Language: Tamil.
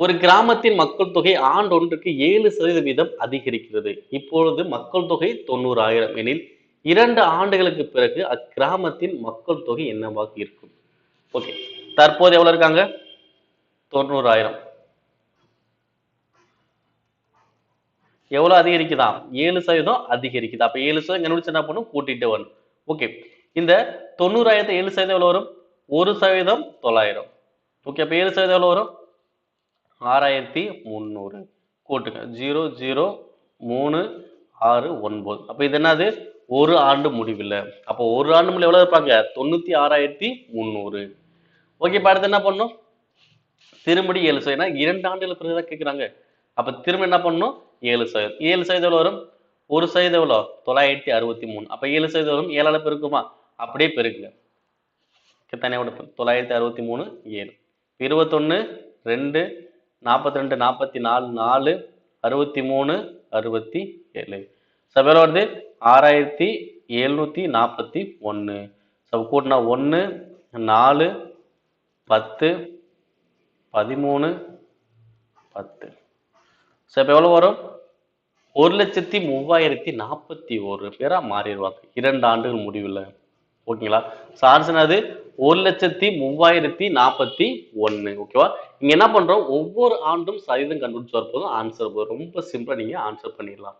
ஒரு கிராமத்தின் மக்கள் தொகை ஆண்டொன்றுக்கு ஏழு சதவீத வீதம் அதிகரிக்கிறது. இப்பொழுது மக்கள் தொகை தொண்ணூறாயிரம் எனில் இரண்டு ஆண்டுகளுக்கு பிறகு அக்கிராமத்தின் மக்கள் தொகை என்னவாக இருக்கும்? ஓகே. தற்போது எவ்வளவு இருக்காங்க? தொண்ணூறாயிரம். எவ்வளவு அதிகரிக்குதா? ஏழு சதவீதம் அதிகரிக்குது. அப்ப ஏழு சதவீதம் கண்டுபிடிச்சு என்ன பண்ணும் கூட்டிட்டு வரும் ஓகே. இந்த தொண்ணூறாயிரத்தை ஏழு சதவீதம் எவ்வளவு வரும்? ஒரு சதவீதம் தொள்ளாயிரம். ஓகே. அப்ப ஏழு சதவீதம் எவ்வளவு வரும்? ஆறாயிரத்தி முந்நூறு கூட்டுங்க ஜீரோ ஜீரோ மூணு ஆறு ஒன்பது. அப்போ இது என்னது? ஒரு ஆண்டு முடிவில் அப்போ ஒரு ஆண்டு முடிவு எவ்வளோ இருப்பாங்க? தொண்ணூற்றி ஆறாயிரத்தி முந்நூறு ஓகே இப்ப அடுத்து என்ன பண்ணணும்? திரும்படி ஏழு சதவீதம். ஏன்னா இரண்டு ஆண்டுகள் பிறகு தான் கேட்குறாங்க அப்போ திரும்ப என்ன பண்ணணும்? ஏழு சதவீதம். ஏழு சதவீதம் எவ்வளோ வரும்? ஒரு சதவீதம் எவ்வளோ தொள்ளாயிரத்தி அறுபத்தி மூணு. அப்போ ஏழு சதவீதம் வரும். ஏழால் பெருக்குமா அப்படியே பெருக்குங்க. தனியாக விட தொள்ளாயிரத்தி அறுபத்தி மூணு ஏழு. இருபத்தொன்னு ரெண்டு நாற்பத்தி ரெண்டு நாற்பத்தி நாலு நாலு அறுபத்தி மூணு அறுபத்தி ஏழு ஸோ எவ்வளோ வருது. ஆறாயிரத்தி எழுநூற்றி நாற்பத்தி ஒன்று ஸோ கூட்டினா ஒன்று நாலு பத்து பதிமூணு பத்து. ஸோ இப்போ எவ்வளோ வரும்? ஒரு லட்சத்தி மூவாயிரத்தி நாற்பத்தி ஒரு. பேராக மாறிடுவாங்க. இரண்டு ஆண்டுகள் முடிவில். ஓகேங்களா? சார்ஜ்னது ஒரு லட்சத்தி மூவாயிரத்தி நாற்பத்தி ஒன்று ஓகேவா நீங்கள் என்ன பண்ணுறோம் ஒவ்வொரு ஆண்டும் சதவீதம் கண்டுபிடிச்சு வரப்போதும் ஆன்சர் ரொம்ப சிம்பிளாக நீங்கள் ஆன்சர் பண்ணிடலாம்.